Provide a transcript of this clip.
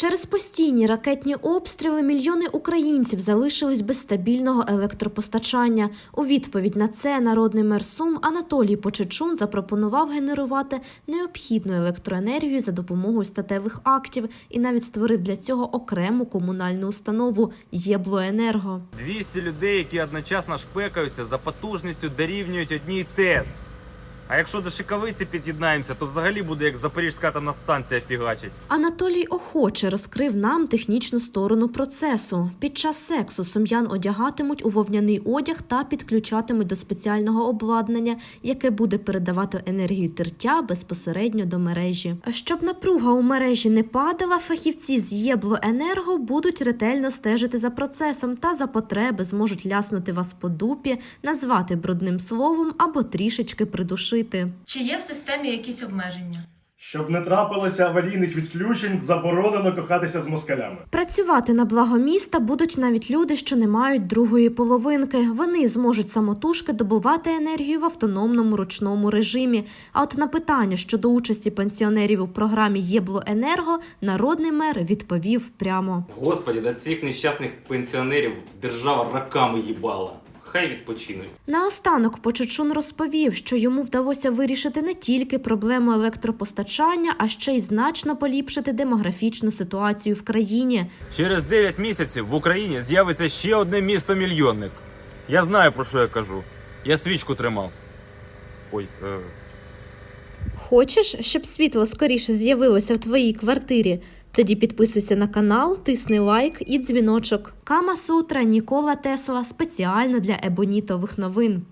Через постійні ракетні обстріли мільйони українців залишились без стабільного електропостачання. У відповідь на це народний мер Сум Анатолій Почечун запропонував генерувати необхідну електроенергію за допомогою статевих актів і навіть створив для цього окрему комунальну установу Єблоенерго. 200 людей, які одночасно шпекаються за потужністю дорівнюють одній ТЕС. А якщо до Шиковиці під'єднаємося, то взагалі буде як Запорізька атомна станція фігачить. Анатолій охоче розкрив нам технічну сторону процесу. Під час сексу сум'ян одягатимуть у вовняний одяг та підключатимуть до спеціального обладнання, яке буде передавати енергію тертя безпосередньо до мережі. Щоб напруга у мережі не падала, фахівці з Єблоенерго будуть ретельно стежити за процесом та за потреби зможуть ляснути вас по дупі, назвати брудним словом або трішечки придушити. Чи є в системі якісь обмеження? Щоб не трапилося аварійних відключень, заборонено кохатися з москалями. Працювати на благо міста будуть навіть люди, що не мають другої половинки. Вони зможуть самотужки добувати енергію в автономному ручному режимі. А от на питання щодо участі пенсіонерів у програмі Єблоенерго народний мер відповів прямо. Господі, до цих нещасних пенсіонерів держава раками їбала. Хай відпочинуть. Наостанок Почечун розповів, що йому вдалося вирішити не тільки проблему електропостачання, а ще й значно поліпшити демографічну ситуацію в країні. Через 9 місяців в Україні з'явиться ще одне місто мільйонник. Я знаю про що я кажу. Я свічку тримав. Ой, е, Хочеш, щоб світло скоріше з'явилося в твоїй квартирі? Тоді підписуйся на канал, тисни лайк і дзвіночок. Кама Сутра Нікола Тесла спеціально для ебонітових новин.